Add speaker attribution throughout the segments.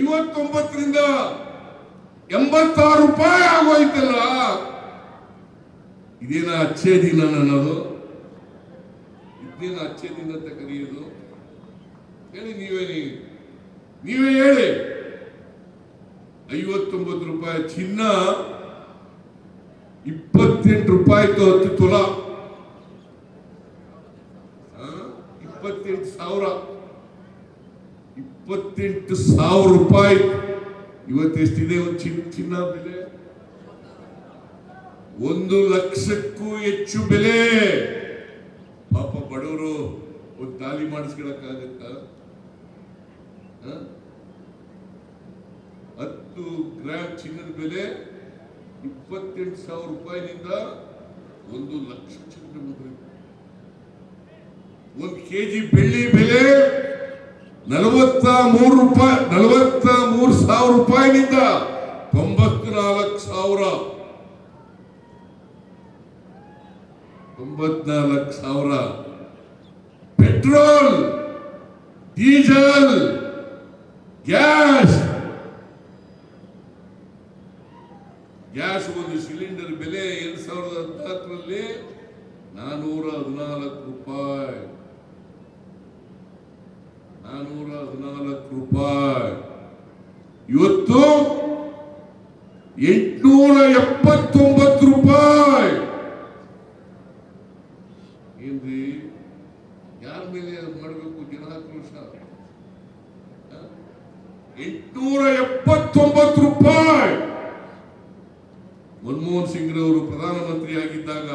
Speaker 1: ಐವತ್ತೊಂಬತ್ತರಿಂದ ಎಂಬತ್ತಾರು ರೂಪಾಯಿ ಆಗೋಯ್ತಲ್ಲ? ಇದೇನ ಅಚ್ಚೇ ದಿನ ನನ್ನದು ಇದೇನ ಅಚ್ಚೇ ದಿನ ಅಂತ ಕರೆಯೋದು? ಹೇಳಿ ನೀವೇ ನೀವೇ ಹೇಳಿ. ಐವತ್ತೊಂಬತ್ತು ರೂಪಾಯಿ ಚಿನ್ನ, ಇಪ್ಪತ್ತೆಂಟು ರೂಪಾಯಿ ಹತ್ತು ತುಲ. ಇಪ್ಪತ್ತೆಂಟು ಸಾವಿರ. ಇಪ್ಪತ್ತೆಂಟು ಸಾವಿರ ರೂಪಾಯಿ. ಇವತ್ತೆಷ್ಟಿದೆ ಒಂದು ಚಿನ್ನ ಚಿನ್ನ ಬೆಲೆ? ಒಂದು ಲಕ್ಷಕ್ಕೂ ಹೆಚ್ಚು ಬೆಲೆ. ಪಾಪ ಬಡವರು ಒಂದು ತಾಲಿ ಮಾಡಿಸ್ಕೊಳಕ್ಕಾಗತ್ತ? ಹತ್ತು ಗ್ರಾಮ್ ಚಿನ್ನದ ಬೆಲೆ ಇಪ್ಪತ್ತೆಂಟು ಸಾವಿರ ರೂಪಾಯಿನಿಂದ ಒಂದು ಲಕ್ಷ ಚಿನ್ನ ಒಂದು ಕೆಜಿ ಬೆಳ್ಳಿ ಬೆಲೆ ನಲವತ್ತ ಮೂರು ರೂಪಾಯಿ ನಲವತ್ತ ಮೂರು ಸಾವಿರ ರೂಪಾಯಿನಿಂದ ತೊಂಬತ್ನಾಲ್ಕು ಸಾವಿರ. ತೊಂಬತ್ನಾಲ್ಕು ಸಾವಿರ. Petrol, diesel, gas. ಗ್ಯಾಸ್ ಒಂದು ಸಿಲಿಂಡರ್ ಬೆಲೆ ಎರಡು ಸಾವಿರದ ಹದಿನಾಲ್ಕರಲ್ಲಿ ನಾನೂರ ಹದಿನಾಲ್ಕು ರೂಪಾಯಿ. ನಾನೂರ ಹದಿನಾಲ್ಕು ರೂಪಾಯಿ. ಇವತ್ತು ಎಂಟುನೂರ ಎಪ್ಪತ್ತೊಂಬತ್ತು ರೂಪಾಯಿ ಏನ್ರಿ ಯಾರ ಮೇಲೆ ಮಾಡಬೇಕು ಜನಾಕ್ರೋಶ ಆ? ಎಂಟುನೂರ ಎಪ್ಪತ್ತೊಂಬತ್ತು ರೂಪಾಯಿ ಮನಮೋಹನ್ ಸಿಂಗ್ ರವರು ಪ್ರಧಾನಮಂತ್ರಿ ಆಗಿದ್ದಾಗ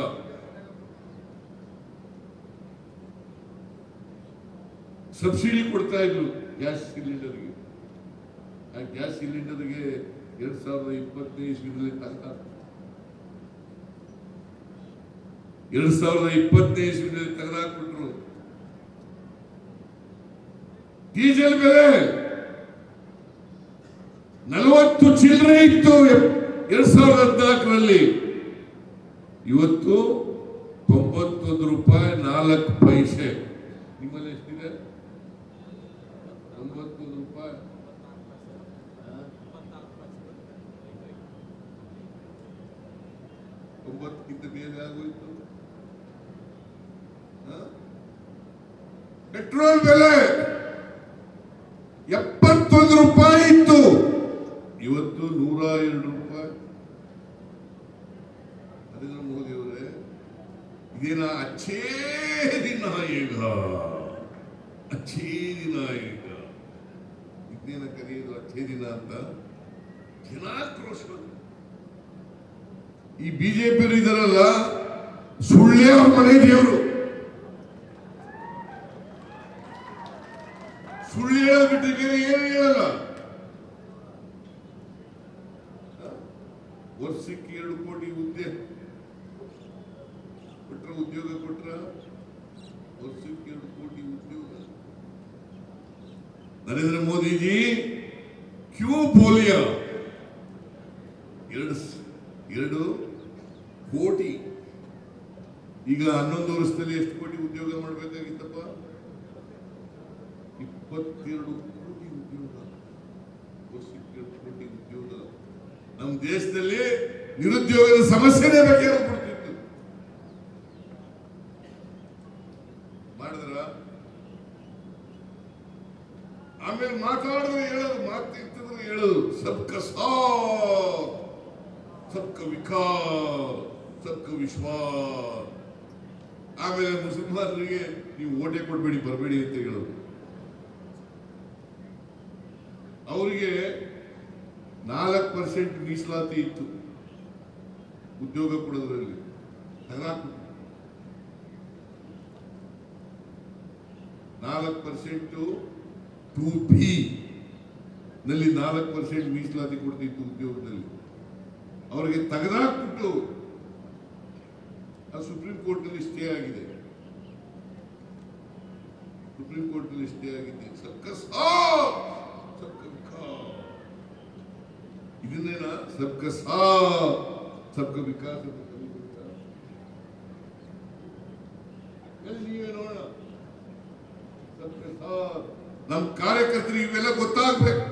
Speaker 1: ಸಬ್ಸಿಡಿ ಕೊಡ್ತಾ ಇದ್ರು. ಗ್ಯಾಸ್ ಸಿಲಿಂಡರ್ಗೆ. ಆ ಗ್ಯಾಸ್ ಸಿಲಿಂಡರ್ಗೆ ಎರಡ್ ಸಾವಿರದ ಇಪ್ಪತ್ತನೇ ಇಸ್ವಿನಲ್ಲಿ ತನಕ ಎರಡ್ ಸಾವಿರದ ಇಪ್ಪತ್ತನೇ ಇಸ್ವಿನಲ್ಲಿ ತೆಗೆದಾಕ್ಬಿಟ್ರು ಡೀಸೆಲ್ ಬೆಲೆ ನಲವತ್ತು ಚಿಲ್ಲರೆ ಇತ್ತು ಎರಡ್ ಸಾವಿರದ ಹದಿನಾಲ್ಕರಲ್ಲಿ. ಇವತ್ತು ತೊಂಬತ್ತೊಂದು ರೂಪಾಯಿ ನಾಲ್ಕು ಪೈಸೆ. ನಿಮ್ಮಲ್ಲಿ ಎಷ್ಟಿದೆ ತೊಂಬತ್ತೊಂದು ರೂಪಾಯಿ ತೊಂಬತ್ತಕ್ಕಿಂತ ಬೇರೆ ಆಗೋಯ್ತು? ಪೆಟ್ರೋಲ್ ಬೆಲೆ ಎಪ್ಪತ್ತೊಂದು ರೂಪಾಯಿ ಇತ್ತು. ಇವತ್ತು ನೂರ ಎರಡು ರೂಪಾಯಿ. ನರೇಂದ್ರ ಮೋದಿ ಅವರೇ ಇದೇನ ಅಚ್ಚೇ ದಿನ ಈಗ ಅಚ್ಚೇ ದಿನ ಈಗ ಇದನ್ನೇನ ಕರೆಯೋದು ಅಚ್ಚೇ ದಿನ ಅಂತ ಜನಾಕ್ರೋಶ ಈ ಬಿಜೆಪಿ ಇದಾರಲ್ಲ ಸುಳ್ಳೇ ಅವ್ರ ಮನೆ ದೇವರು ಸುಳ್ಳು ಹೇಳೋದು ಬಿಟ್ಟರೆ ಬೇರೆ ಏನು ಹೇಳಲ್ಲ ವರ್ಷಕ್ಕೆ ಎರಡು ಕೋಟಿ ಹುದ್ದೆ ಕೊಟ್ರ ಉದ್ಯೋಗ ಕೊಟ್ರ ವರ್ಷಕ್ಕೆ ಎರಡು ಕೋಟಿ ಉದ್ಯೋಗ ನರೇಂದ್ರ ಮೋದಿಜಿ ಕ್ಯೂ ಬೋಲಿಯಾ ಎರಡು ಸ- ಎರಡು ಕೋಟಿ. ಈಗ ಹನ್ನೊಂದು ವರ್ಷದಲ್ಲಿ ಎಷ್ಟು ಕೋಟಿ ಉದ್ಯೋಗ ಮಾಡಬೇಕಾಗಿತ್ತಪ್ಪ? ಇಪ್ಪತ್ತೆರಡು ಕೋಟಿ ಉದ್ಯೋಗ. ಕೋಟಿ ಉದ್ಯೋಗ. ನಮ್ಮ ದೇಶದಲ್ಲಿ ನಿರುದ್ಯೋಗದ ಸಮಸ್ಯೆನೇ ಬಗೆಹರಿಸ್ಬಿಡ್ತಿತ್ತು ಮಾಡಿದ್ರ ಆಮೇಲೆ ಮಾತಾಡಿದ್ರೆ ಹೇಳೋದು ಮಾತು ಇರ್ತದ್ರೆ ಹೇಳೋದು ಸಬ್ಕ ಸಾಥ್ ಸಬ್ಕ ವಿಕಾಸ್ ವಿಶ್ವ ಆಮೇಲೆ ಮುಸಲ್ಮಾನರಿಗೆ ನೀವು ಓಟೆ ಕೊಡ್ಬೇಡಿ, ಬರಬೇಡಿ ಅಂತ ಹೇಳೋದು. ಅವರಿಗೆ ನಾಲ್ಕು ಪರ್ಸೆಂಟ್ ಮೀಸಲಾತಿ ಇತ್ತು. ಉದ್ಯೋಗ ಕೊಡೋದ್ರಲ್ಲಿ. ಹದಿನಾಲ್ಕು ನಾಲ್ಕು ಪರ್ಸೆಂಟ್ ಟು ಬಿ ನಲ್ಲಿ ನಾಲ್ಕು ಪರ್ಸೆಂಟ್ ಮೀಸಲಾತಿ ಕೊಡ್ತಿತ್ತು ಉದ್ಯೋಗದಲ್ಲಿ. ಅವರಿಗೆ ತೆಗೆದಾಕ್ಬಿಟ್ಟು ಅದು ಸುಪ್ರೀಂ ಕೋರ್ಟ್ನಲ್ಲಿ ಸ್ಟೇ ಆಗಿದೆ ಸುಪ್ರೀಂ ಕೋರ್ಟ್ನಲ್ಲಿ ಸ್ಟೇ ಆಗಿದೆ ಸಬ್ಕ ಸಾಥ್ ಸಬ್ಕ ವಿಕಾಸ್ ಇದನ್ನೇನ ಸಬ್ಕ ಸಾಥ್ ಸಬ್ಕ ವಿಕಾಸ್ ಅಂತ ಕರೀತಾರೆ. ಎಲ್ಲಿ ನೀವೇ ನೋಡೋಣ ಸಬ್ಕ ಸಾಥ್ ನಮ್ಮ ಕಾರ್ಯಕರ್ತರಿಗೆ ಇವೆಲ್ಲ ಗೊತ್ತಾಗ್ಬೇಕು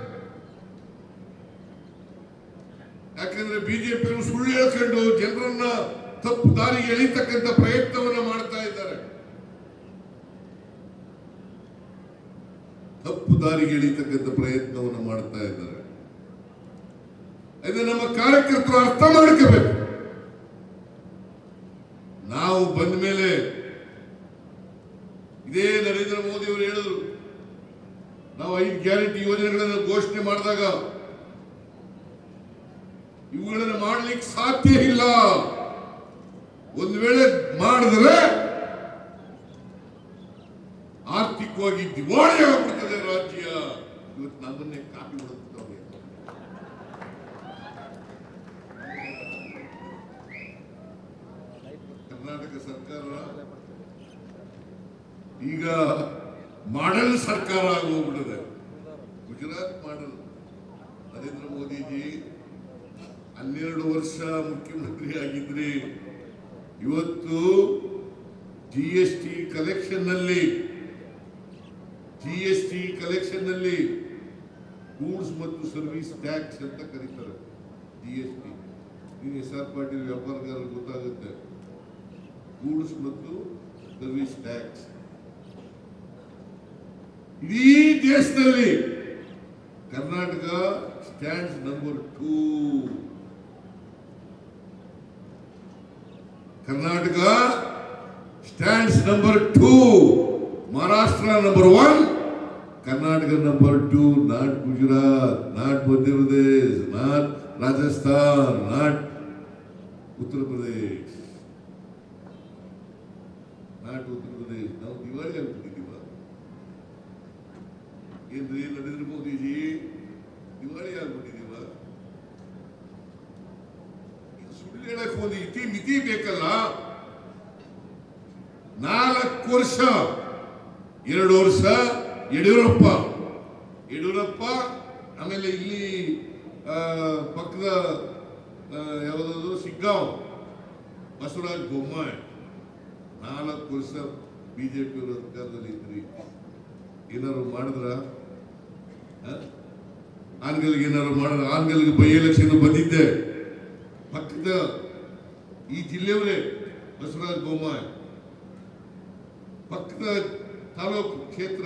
Speaker 1: ಯಾಕಂದ್ರೆ ಬಿಜೆಪಿ ಸುಳ್ಳು ಹೇಳ್ಕೊಂಡು ಜನರನ್ನ ತಪ್ಪು ದಾರಿಗೆ ಎಳಿತಕ್ಕಂಥ ಪ್ರಯತ್ನವನ್ನ ಮಾಡ್ತಾ ಇದ್ದಾರೆ. ತಪ್ಪು ದಾರಿಗೆ ಎಳಿತಕ್ಕಂಥ ಪ್ರಯತ್ನವನ್ನ ಮಾಡ್ತಾ ಇದ್ದಾರೆ. ಇದು ನಮ್ಮ ಕಾರ್ಯಕರ್ತರು ಅರ್ಥ ಮಾಡ್ಕೋಬೇಕು. ನಾವು ಬಂದ ಮೇಲೆ ಇದೇ ನರೇಂದ್ರ ಮೋದಿ ಅವರು ಹೇಳಿದ್ರು, ನಾವು ಐದು ಗ್ಯಾರಂಟಿ ಯೋಜನೆಗಳನ್ನು ಘೋಷಣೆ ಮಾಡಿದಾಗ ಇವುಗಳನ್ನು ಮಾಡ್ಲಿಕ್ಕೆ ಸಾಧ್ಯ ಇಲ್ಲ. ಒಂದು ವೇಳೆ ಮಾಡಿದ್ರೆ ಆರ್ಥಿಕವಾಗಿ ದಿವಾಳಿ ಆಗ್ಬಿಡ್ತದೆ ರಾಜ್ಯ. ಇವತ್ತು ನಮ್ಮನ್ನೇ ಕಾಪಿ ಹೊಡೆದುತ್ತವೆ ಕರ್ನಾಟಕ ಸರ್ಕಾರ ಈಗ ಮಾಡಲ್ ಸರ್ಕಾರ ಆಗೋಗ್ಬಿಟ್ಟಿದೆ ಗುಜರಾತ್ ಮಾಡಲ್. ನರೇಂದ್ರ ಮೋದಿಜಿ ಹನ್ನೆರಡು ವರ್ಷ ಮುಖ್ಯಮಂತ್ರಿ ಆಗಿದ್ರಿ. ಇವತ್ತು ಜಿ ಎಸ್ ಟಿ ಕಲೆಕ್ಷನ್ನಲ್ಲಿ ಜಿ ಎಸ್ ಟಿ ಕಲೆಕ್ಷನ್ನಲ್ಲಿ ಗೂಡ್ಸ್ ಮತ್ತು ಸರ್ವಿಸ್ ಟ್ಯಾಕ್ಸ್ ಅಂತ ಕರೀತಾರೆ ಜಿ ಎಸ್ ಟಿ ನೀವು ಎಸ್ ಆರ್ ಪಾಟೀಲ್ ವ್ಯಾಪಾರಗಾರರು ಗೊತ್ತಾಗುತ್ತೆ. ಗೂಡ್ಸ್ ಮತ್ತು ಸರ್ವಿಸ್ ಟ್ಯಾಕ್ಸ್ ಇಡೀ ದೇಶದಲ್ಲಿ Karnataka stands number two Karnataka stands number two Maharashtra number one Karnataka number two not Gujarat not Madhya Pradesh not Rajasthan not Uttar Pradesh not Uttar Pradesh ನಾವು ದಿವಾಳಿ ಆಗ್ಬಿಟ್ಟಿದ್ದೀವ. ಏನ್ರಿ ನರೇಂದ್ರ ಮೋದಿಜಿ ದಿವಾಳಿ ಆಗ್ಬಿಟ್ಟಿದೀವ ಇದು ಸುಳ್ಳು ಹೇಳಕ್ ಒಂದು ಇತಿ ಮಿತಿ ಬೇಕಲ್ಲ? ನಾಲ್ಕು ವರ್ಷ. ಎರಡು ವರ್ಷ, ಯಡಿಯೂರಪ್ಪ. ಯಡಿಯೂರಪ್ಪ, ಆಮೇಲೆ ಇಲ್ಲಿ ಪಕ್ಕದ ಯಾವುದಾದ್ರು ಸಿಗ್ಗಾಂವ್. ಬಸವರಾಜ ಬೊಮ್ಮಾಯಿ. ನಾಲ್ಕು ವರ್ಷ ಬಿಜೆಪಿ ಸರ್ಕಾರದಲ್ಲಿ ಇದ್ರಿ. ಏನಾದ್ರು ಮಾಡಿದ್ರ? ಆನ್ಗಲ್ಗೆ ಏನಾದ್ರು ಮಾಡಿದ್ರ? ಆನ್ಗಲ್ಗೆ ಬೈ ಎಲೆಕ್ಷನ್ ಬಂದಿದ್ದೆ. ಪಕ್ಕದ ಈ ಜಿಲ್ಲೆಯವರೇ ಬಸವರಾಜ ಬೊಮ್ಮಾಯಿ. ಪಕ್ಕದ ತಾಲೂಕು ಕ್ಷೇತ್ರ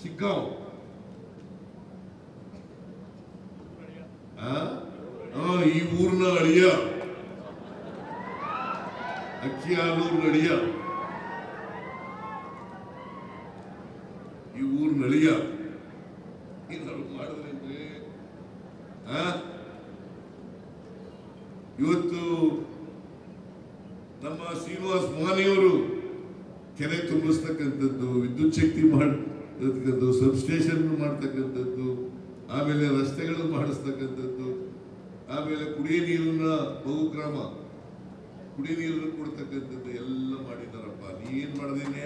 Speaker 1: ಚಿಕ್ಕಾಂವ್ ಆ? ಆ, ಈ ಊರಿನ ಅಳಿಯ. ಅಕ್ಕಿ ಹಾಲೂರಿನ ಅಳಿಯ. ಈ ಊರಿನ ಅಳಿಯ ಏನಾದ್ರು ಮಾಡಿದ್ರೇನ್ರಿ ಆ ಇವತ್ತು ನಮ್ಮ ಶ್ರೀನಿವಾಸ್ ಮಾನೆಯವರು ಕೆರೆ ತುಂಬಿಸ್ತಕ್ಕಂಥದ್ದು, ವಿದ್ಯುತ್ ಶಕ್ತಿ ಮಾಡತಕ್ಕಂಥದ್ದು ಸಬ್ಸ್ಟೇಷನ್ ಮಾಡ್ತಕ್ಕಂಥದ್ದು, ಆಮೇಲೆ ರಸ್ತೆಗಳು ಮಾಡಿಸ್ತಕ್ಕಂಥದ್ದು, ಆಮೇಲೆ ಕುಡಿಯ ನೀರನ್ನ ಬಹುಕ್ರಮ, ಕುಡಿಯ ನೀರನ್ನು ಕೊಡ್ತಕ್ಕಂಥದ್ದು ಎಲ್ಲ ಮಾಡಿದಾರಪ್ಪ ನೀನ್ ಏನ್ ಮಾಡ್ದೇನೆ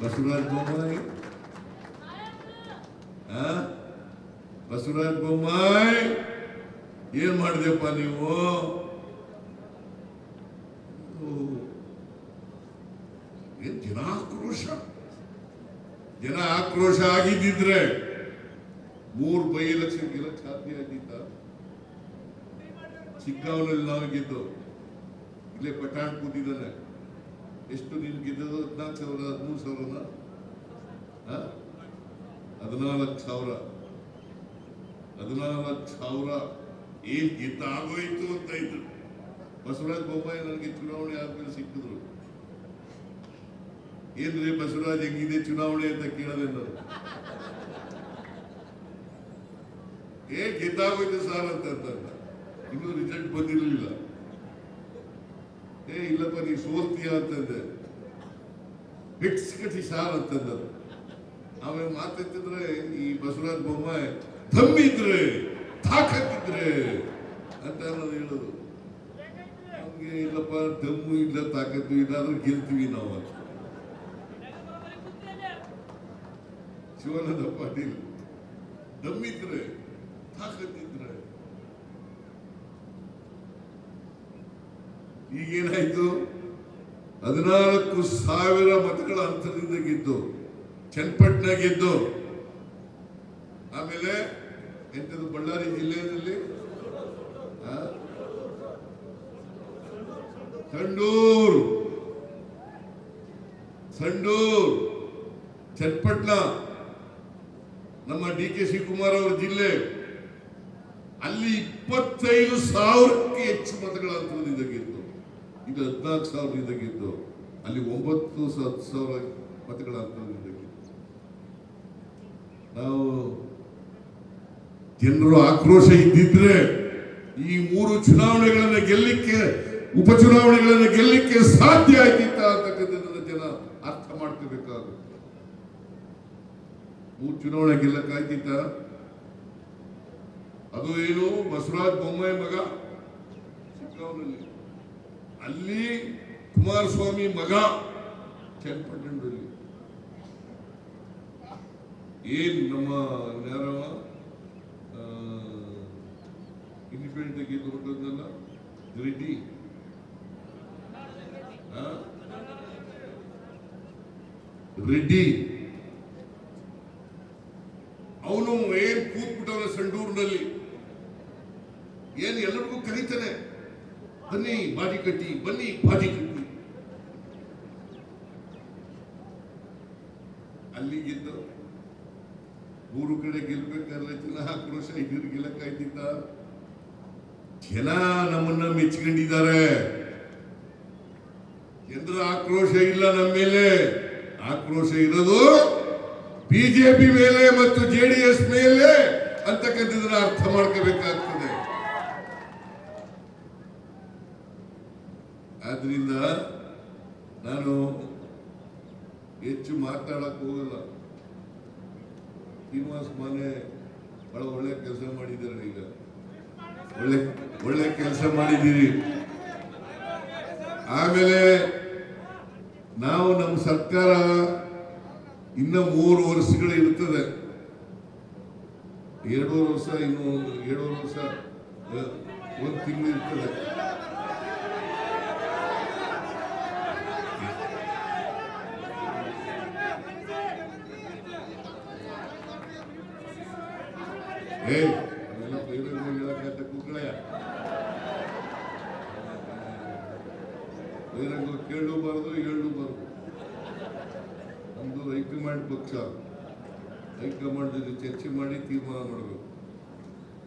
Speaker 1: ಬಸವರಾಜ ಬೊಮ್ಮಾಯಿ? ಬಸವರಾಜ ಬೊಮ್ಮಾಯಿ? ಏನ್ ಮಾಡಿದೆಪ್ಪ ನೀವು? ಜನ ಆಕ್ರೋಶ ಜನ ಆಕ್ರೋಶ ಆಗಿದ್ದಿದ್ರೆ ಮೂರು ಬೈ ಎಲೆಕ್ಷನ್ ಗೆಲ್ಲಕ್ ಸಾಧ್ಯ ಆಗಿದ್ದ. ಚಿಕ್ಕವನಲ್ಲಿ ನಾವು ಗೆದ್ದು, ಇಲ್ಲೇ ಪಟಾಣ್ ಕೂತಿದ್ದಾನೆ. ಎಷ್ಟು ನೀನು ಗೆದ್ದದು ಹದಿನಾಲ್ಕು ಸಾವಿರ, ಹದಿಮೂರು ಸಾವಿರನ? ಹದಿನಾಲ್ಕು ಸಾವಿರ. ಹದಿನಾಲ್ಕು ಸಾವಿರ ಏನ್ ಗೆದ್ದಾಗೋಯ್ತು ಅಂತ ಇದ್ರು. ಬಸವರಾಜ ಬೊಮ್ಮಾಯಿ ನನಗೆ ಚುನಾವಣೆ ಆದ್ಮೇಲೆ ಸಿಕ್ಕಿದ್ರು. ಏನ್ರಿ ಬಸವರಾಜ್ ಹೆಂಗಿದೆ ಚುನಾವಣೆ ಅಂತ ಕೇಳದೆ ನಾನು. ಏ ಗೆದ್ದಾಗೋಯ್ತು ಸರ್ ಅಂತ. ಇನ್ನೂ ರಿಸಲ್ಟ್ ಬಂದಿರಲಿಲ್ಲ. ಏ, ಇಲ್ಲಪ್ಪ, ನೀ ಸೋಲ್ತೀಯ ಅಂತಂದೆ ಹಿಟ್ಸ್ ಕಟಿ ಸಾರ್ ಅಂತಂದ ಆಮೇಲೆ ಮಾತಾಡ್ತಿದ್ರೆ ಈ ಬಸವರಾಜ್ ಬೊಮ್ಮಾಯಿ ದಮ್ಮಿದ್ರೆ ತಾಕತ್ತಿದ್ರೆ ಅಂತ ಅನ್ನೋದು ಹೇಳೋದು. ನಮ್ಗೆ ಇಲ್ಲಪ್ಪ ದಮ್ಮು ಇಲ್ಲ, ತಾಕತ್ತು ಇಲ್ಲಾದ್ರೂ ಗೆಲ್ತೀವಿ ನಾವು ಶಿವಾನಂದ ಪಾಟೀಲ್ ದಮ್ಮಿದ್ರೆ, ತಾಕತ್ತಿದ್ರೆ. ಈಗೇನಾಯ್ತು? ಹದಿನಾಲ್ಕು ಸಾವಿರ ಮತಗಳ ಅಂತರದಿಂದ ಗೆದ್ದು, ಚನ್ನಪಟ್ಟಣ ಗೆದ್ದು, ಆಮೇಲೆ ಎಂಥದ್ದು ಬಳ್ಳಾರಿ ಜಿಲ್ಲೆಯಲ್ಲಿ? ಸಂಡೂರು. ಸಂಡೂರು. ಚನ್ನಪಟ್ಟಣ. ನಮ್ಮ ಡಿ ಕೆ ಶಿವಕುಮಾರ್ ಅವರ ಜಿಲ್ಲೆ ಅಲ್ಲಿ ಇಪ್ಪತ್ತೈದು ಸಾವಿರಕ್ಕೆ ಹೆಚ್ಚು ಮತಗಳ ಅಂತರದಿಂದ ಈಗ ಹದಿನಾಲ್ಕು ಸಾವಿರ ಗೆದ್ದು, ಅಲ್ಲಿ ಒಂಬತ್ತು ಹತ್ತು ಸಾವಿರ ಮತಗಳ ಅಂತರದಿಂದ ನಾವು ಜನರು ಆಕ್ರೋಶ ಇದ್ದಿದ್ರೆ ಈ ಮೂರು ಚುನಾವಣೆಗಳನ್ನು ಗೆಲ್ಲಿಕ್ಕೆ, ಉಪಚುನಾವಣೆಗಳನ್ನು ಗೆಲ್ಲಿಕ್ಕೆ ಸಾಧ್ಯ ಆಯ್ತಿತ್ತ ಅಂತಕ್ಕಂಥದ್ದನ್ನು ಜನ ಅರ್ಥ ಮಾಡ್ಕೋಬೇಕಾಗುತ್ತೆ. ಮೂರು ಚುನಾವಣೆ ಗೆಲ್ಲಕ್ಕಾಯ್ತಿತ್ತ ಅದು ಏನು? ಬಸವರಾಜ್ ಬೊಮ್ಮಾಯಿ ಮಗ? ಚಿಕ್ಕವನಲ್ಲಿ ಅಲ್ಲಿ ಕುಮಾರಸ್ವಾಮಿ ಮಗ ಚನ್ನಪಟ್ಟಣದಲ್ಲಿ. ಏನ್ ನಮ್ಮ ಯಾರವ? ಇಂಡಿಪೆಂಡೆಂಟ್ ಗೆದ್ದು ಹೊರಟದ್ನಲ್ಲ ರೆಡ್ಡಿ? ರೆಡ್ಡಿ. ಅವನು ಏನ್ ಕೂತ್ಬಿಟ್ಟವನ ಸಂಡೂರಿನಲ್ಲಿ? ಏನ್ ಎಲ್ಲರಿಗೂ ಕರೀತಾನೆ? ಬನ್ನಿ ಬಾಜಿ ಕಟ್ಟಿ, ಬನ್ನಿ ಬಾಜಿ ಕಟ್ಟಿ. ಅಲ್ಲಿ ಗೆದ್ದು ಮೂರು ಕಡೆ ಗೆಲ್ಬೇಕಾದ್ರೆ ಜನ ಆಕ್ರೋಶ ಇದ್ರ ಗೆಲ್ಲಕ್ಕಾಯ್ತಿದ್ದ ಜನ ನಮ್ಮನ್ನ ಮೆಚ್ಕೊಂಡಿದ್ದಾರೆ. ಜನರ ಆಕ್ರೋಶ ಇಲ್ಲ ನಮ್ಮ ಮೇಲೆ. ಆಕ್ರೋಶ ಇರೋದು ಬಿಜೆಪಿ ಮೇಲೆ ಮತ್ತು ಜೆಡಿಎಸ್ ಮೇಲೆ ಅಂತಕ್ಕಂಥದ್ದನ್ನ ಅರ್ಥ ಮಾಡ್ಕೋಬೇಕಾಗ್ತದೆ. ಆದ್ರಿಂದ ನಾನು ಹೆಚ್ಚು ಮಾತಾಡಕ್ ಹೋಗಲ್ಲ. ಶ್ರೀನಿವಾಸ್ ಮಾನೆ ಬಹಳ ಒಳ್ಳೆ ಕೆಲಸ ಮಾಡಿದ್ದಾರೆ ಈಗ. ಒಳ್ಳೆ ಒಳ್ಳೆ ಕೆಲಸ ಮಾಡಿದ್ದೀರಿ. ಆಮೇಲೆ ನಾವು ನಮ್ಮ ಸರ್ಕಾರ ಇನ್ನ ಮೂರು ವರ್ಷಗಳು ಇರ್ತದೆ. ಎರಡೂವರೆ ವರ್ಷ ಇನ್ನೂ ಒಂದು ಎರಡೂವರೆ ವರ್ಷ ಒಂದು ತಿಂಗಳು ಇರ್ತದೆ. ಹೈಕಮಾಂಡ್ ಜೊತೆ ಚರ್ಚೆ ಮಾಡಿ ತೀರ್ಮಾನ ಮಾಡಬೇಕು.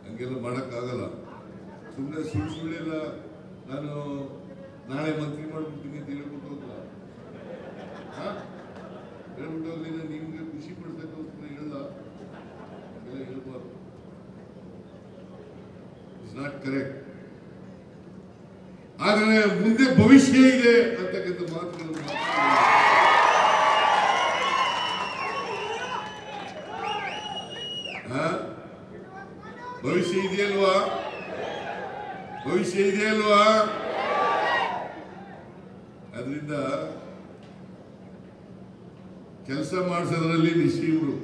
Speaker 1: ಹಂಗೆಲ್ಲ ಮಾಡೋಕ್ಕಾಗಲ್ಲ. ಸುಮ್ಮನೆ ಸುಳ್ಳು ಸುಳ್ಳೆಲ್ಲ ನಾನು ನಾಳೆ ಮಂತ್ರಿ ಮಾಡಿಬಿಡ್ತೀನಿ ಅಂತ ಹೇಳ್ಬಿಟ್ಟು ಹೋಗಲ್ಲ? ಹೇಳ್ಬಿಟ್ಟು ಹೋಗ್ಲಿ ನಿಮಗೆ ನಿಮ್ಗೆ ಖುಷಿ ಪಡ್ತಕ್ಕಂಥ ಹೇಳಲ್ಲ. ಹೇಳ್ಬಾರ್ದು. ಇಟ್ಸ್ ನಾಟ್ ಕರೆಕ್ಟ್ ಆದರೆ ಮುಂದೆ ಭವಿಷ್ಯ ಇದೆ ಅಂತಕ್ಕಂಥ ಮಾತುಗಳನ್ನು ಮಾತಾಡ್ತಾರೆ. ಆ? ಭವಿಷ್ಯ ಇದೆಯಲ್ವಾ? ಭವಿಷ್ಯ ಇದೆಯಲ್ವಾ? ಅದರಿಂದ ಕೆಲಸ ಮಾಡಿಸೋದ್ರಲ್ಲಿ ನಿಶ್ಚಿವರು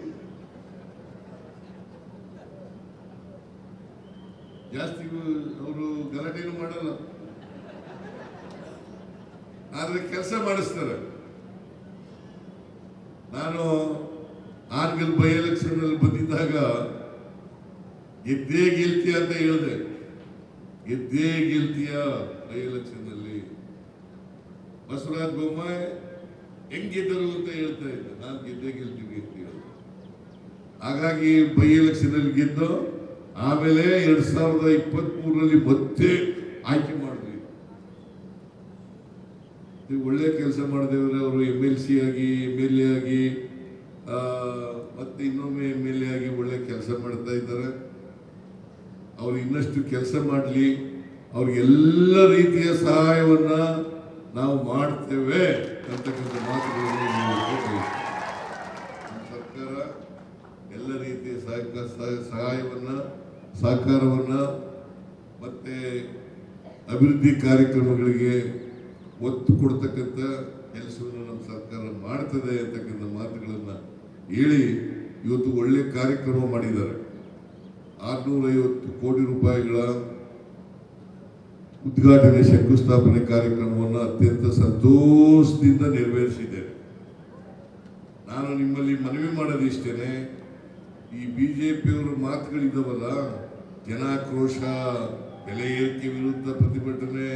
Speaker 1: ಜಾಸ್ತಿ ಅವರು ಗಲಾಟೆನು ಮಾಡಲ್ಲ. ಆದ್ರೆ ಕೆಲಸ ಮಾಡಿಸ್ತಾರೆ ನಾನು ಆರ್ಗಲ್ ಬೈ ಎಲೆಕ್ಷನ್ ಅಲ್ಲಿ ಬಂದಿದ್ದಾಗ ಗೆದ್ದೇ ಗೆಲ್ತೀಯ ಅಂತ ಹೇಳಿದೆ. ಗೆದ್ದೇ ಗೆಲ್ತೀಯ ಬೈ ಬಸವರಾಜ್ ಬಸವರಾಜ ಬೊಮ್ಮಾಯಿ ಹೆಂಗ್ ಅಂತ ಹೇಳ್ತಾ ಇದ್ದೆ. ನಾನು ಗೆದ್ದೇ ಗೆಲ್ತೀವಿ ಅಂತ. ಹೇಳಿದೆ ಹಾಗಾಗಿ ಬೈ ಗೆದ್ದು ಆಮೇಲೆ ಎರಡ್ ಸಾವಿರದ ಇಪ್ಪತ್ತ್ ಮೂರರಲ್ಲಿ ಮತ್ತೆ ಆಯ್ಕೆ ಮಾಡಿದ್ವಿ. ನೀವು ಒಳ್ಳೆ ಕೆಲಸ ಮಾಡಿದವರು ಅವರು ಎಂ ಎಲ್ ಸಿ ಆಗಿ ಎಂ ಎಲ್ ಎ ಆಗಿ ಮತ್ತೆ ಇನ್ನೊಮ್ಮೆ ಎಂ ಎಲ್ ಎ ಆಗಿ ಒಳ್ಳೆ ಕೆಲಸ ಮಾಡ್ತಾ ಇದ್ದಾರೆ. ಅವ್ರು ಇನ್ನಷ್ಟು ಕೆಲಸ ಮಾಡಲಿ ಅವ್ರಿಗೆಲ್ಲ ರೀತಿಯ ಸಹಾಯವನ್ನ ನಾವು ಮಾಡ್ತೇವೆ ಅಂತಕ್ಕಂಥ ಮಾತುಗಳನ್ನು ಸರ್ಕಾರ ಎಲ್ಲ ರೀತಿಯ ಸಹಕಾರ ಸಹ- ಸಹಾಯವನ್ನ, ಸಹಕಾರವನ್ನ ಮತ್ತೆ ಅಭಿವೃದ್ಧಿ ಕಾರ್ಯಕ್ರಮಗಳಿಗೆ ಒತ್ತು ಕೊಡ್ತಕ್ಕಂಥ ಕೆಲಸವನ್ನು ನಮ್ಮ ಸರ್ಕಾರ ಮಾಡ್ತದೆ ಅಂತಕ್ಕಂಥ ಮಾತುಗಳನ್ನು ಹೇಳಿ ಇವತ್ತು ಒಳ್ಳೆ ಕಾರ್ಯಕ್ರಮ ಮಾಡಿದ್ದಾರೆ. ಆರ್ನೂರ ಐವತ್ತು ಕೋಟಿ ರೂಪಾಯಿಗಳ ಉದ್ಘಾಟನೆ ಶಂಕುಸ್ಥಾಪನೆ ಕಾರ್ಯಕ್ರಮವನ್ನು ಅತ್ಯಂತ ಸಂತೋಷದಿಂದ ನೆರವೇರಿಸಿದ್ದೇನೆ ನಾನು ನಿಮ್ಮಲ್ಲಿ ಮನವಿ ಮಾಡೋದಿಷ್ಟೇನೆ ಈ ಬಿ ಜೆ ಪಿಯವರ ಮಾತುಗಳಿದ್ದಾವಲ್ಲ, ಜನಾಕ್ರೋಶ, ಬೆಲೆ ಏರಿಕೆ ವಿರುದ್ಧ ಪ್ರತಿಭಟನೆ,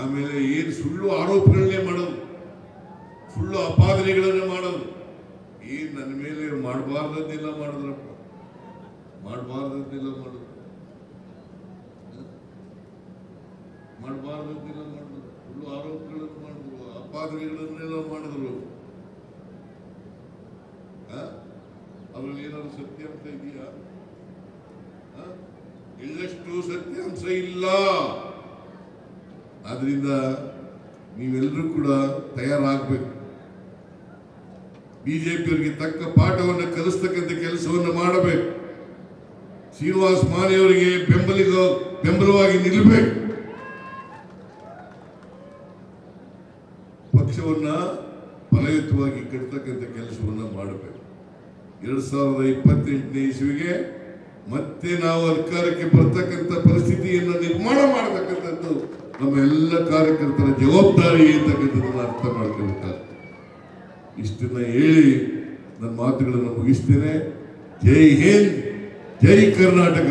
Speaker 1: ಆಮೇಲೆ ಏನು ಸುಳ್ಳು ಆರೋಪಗಳನ್ನೇ ಮಾಡೋದು, ಸುಳ್ಳು ಅಪಾದನೆಗಳನ್ನೇ ಮಾಡೋದು, ಏನು ನನ್ನ ಮೇಲೆ ಮಾಡಬಾರ್ದನ್ನೆಲ್ಲ ಮಾಡಿದ್ರಪ್ಪ ಮಾಡಬಾರ್ದನ್ನೆಲ್ಲ ಮಾಡಿದ್ರು ಮಾಡಬಾರ್ದನ್ನೆಲ್ಲ ಮಾಡಿದ್ರು ಸುಳ್ಳು ಆರೋಪಗಳನ್ನು ಮಾಡಿದ್ರು ಅಪಾದನೆಗಳನ್ನೆಲ್ಲ ಮಾಡಿದ್ರು? ಅದ್ರಲ್ಲಿ ಏನಾದ್ರು ಸತ್ಯಾಂಶ ಇದೆಯಾ? ಆ? ಎಳ್ಳಷ್ಟು ಸತ್ಯಾಂಶ ಇಲ್ಲ. ಆದ್ರಿಂದ ನೀವೆಲ್ಲರೂ ಕೂಡ ತಯಾರಾಗಬೇಕು. ಬಿಜೆಪಿಯವರಿಗೆ ತಕ್ಕ ಪಾಠವನ್ನು ಕಲಿಸ್ತಕ್ಕಂಥ ಕೆಲಸವನ್ನು ಮಾಡಬೇಕು. ಶ್ರೀನಿವಾಸ್ ಮಾನೆಯವರಿಗೆ ಬೆಂಬಲಿಗ, ಬೆಂಬಲವಾಗಿ ನಿಲ್ಲಬೇಕು ಪಕ್ಷವನ್ನ ಫಲಯುತವಾಗಿ ಕಟ್ಟತಕ್ಕಂಥ ಕೆಲಸವನ್ನ ಮಾಡಬೇಕು. ಎರಡ್ ಸಾವಿರದ ಇಪ್ಪತ್ತೆಂಟನೇ ಇಸ್ವಿಗೆ ಮತ್ತೆ ನಾವು ಅಧಿಕಾರಕ್ಕೆ ಬರ್ತಕ್ಕಂಥ ಪರಿಸ್ಥಿತಿಯನ್ನು ನಿರ್ಮಾಣ ಮಾಡತಕ್ಕಂಥದ್ದು ನಮ್ಮ ಎಲ್ಲ ಕಾರ್ಯಕರ್ತರ ಜವಾಬ್ದಾರಿ ಅಂತಕ್ಕಂಥದ್ದನ್ನು ಅರ್ಥ ಮಾಡ್ಕೊಳ್ತಾರೆ ಇಷ್ಟನ್ನ ಹೇಳಿ ನನ್ನ ಮಾತುಗಳನ್ನು ಮುಗಿಸ್ತೇನೆ. ಜೈ ಹಿಂದ್! ಜೈ ಕರ್ನಾಟಕ